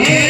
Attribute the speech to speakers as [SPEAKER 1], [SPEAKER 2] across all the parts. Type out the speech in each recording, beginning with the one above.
[SPEAKER 1] Yeah.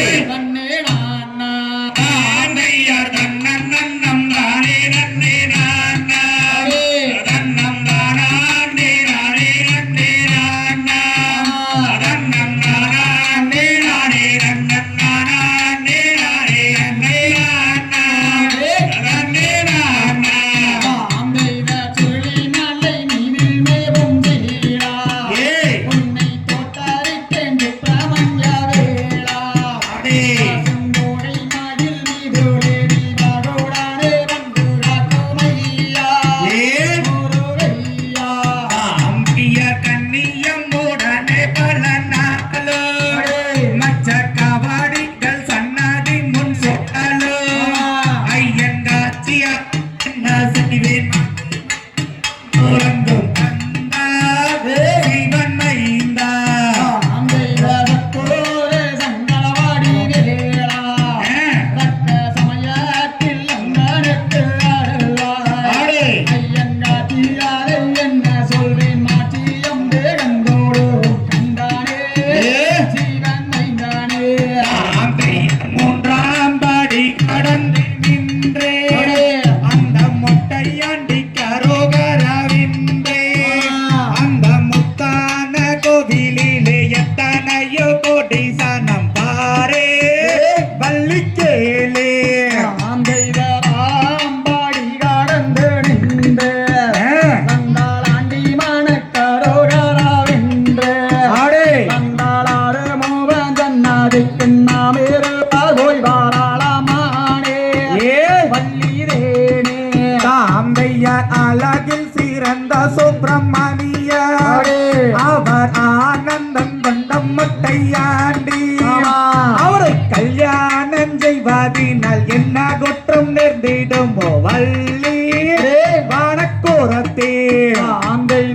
[SPEAKER 2] see.
[SPEAKER 1] ஆசிரியர் அழகில் சிறந்த சுப்பிரமணியர். அவர் ஆனந்தம் கொண்டம் முட்டையாண்டி. அவரை கல்யாணம் செய்வதினால் என்ன குற்றம் நேர்ந்திடுமோ வள்ளி. வானக்கூரத்தே. ஆங்கை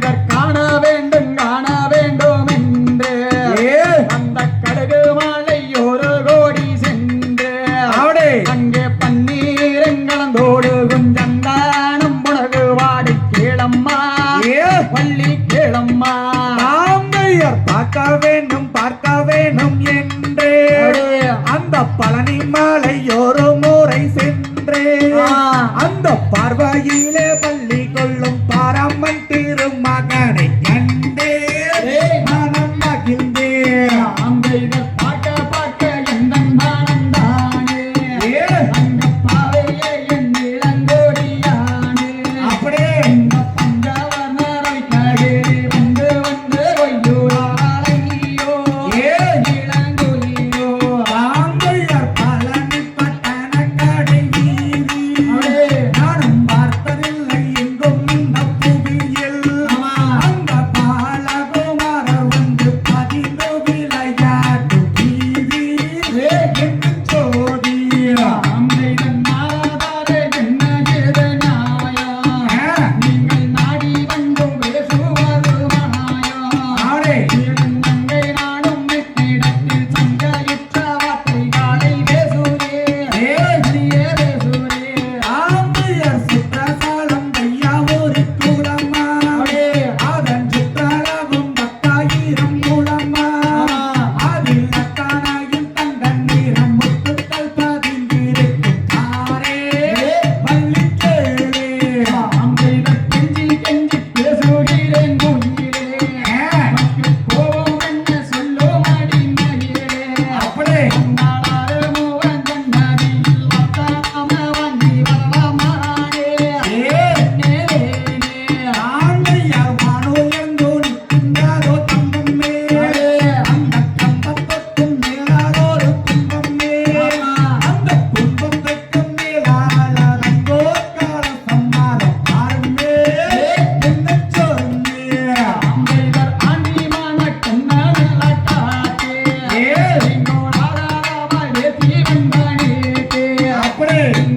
[SPEAKER 1] Hey!